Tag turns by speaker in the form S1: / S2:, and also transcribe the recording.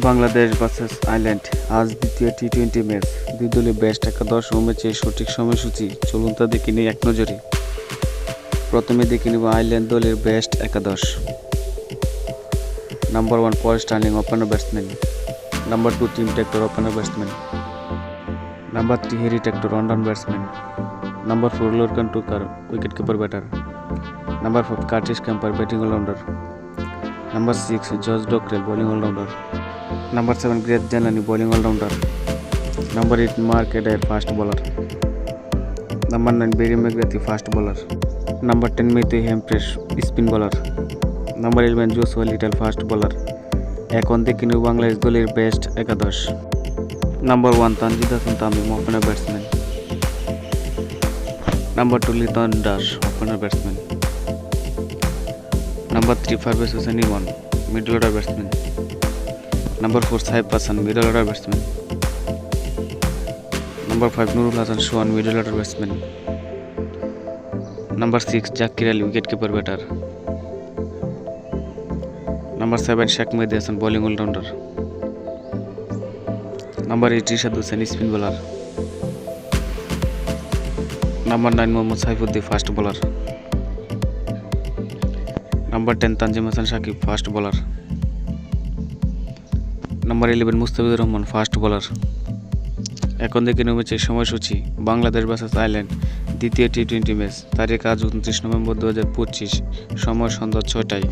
S1: Bangladesh versus island আজ দ্বিতীয় T twenty match দুই দলের বেস্ট একাদশ ও ম্যাচের সঠিক সময়সূচি। চলুন তা দেখে নিই এক নজরে। প্রথমে দেখে নেব আইল্যান্ড দলের বেস্ট একাদশ। Number one Paul Stirling opener batsman number two Tim Tector opener batsman number three Harry Tector one down batsman number four Lorcan Tucker wicketkeeper batter number five Curtis Campher batting allrounder number six George Dockrell bowling allrounder number seven Gareth জানানি bowling allrounder number eight Mark Adair fast bowler number nine Barry McCarthy fast bowler number ten Matthew Humphreys spin bowler number eleven Joshua Little fast bowler এখন দেখে new Bangladesh দলের best একাদশ। Number one Tanzid Hasan Tamim opener batsman number two Liton Das opener batsman number three Parvez Hossain Emon middle order batsman number four Saheb Hasan middle order batsman number five Nurul Hasan Sohan middle order batsman number six Jaker Ali wicket keeper batter number seven Sheikh Mehedi Hasan bowling allrounder number eight Rishad Hossain spin bowler number nine Mohammad Saifuddin fast bowler number ten Tanzim Hasan Sakib fast bowler number eleven Mustafizur Rahman first bowler এখন দেখে নেমেছে সময়সূচি, Bangladesh versus island দ্বিতীয় T twenty match তারিখ আজ উনত্রিশ November দু হাজার পঁচিশ, সময় সন্ধ্যা ছয়টায়।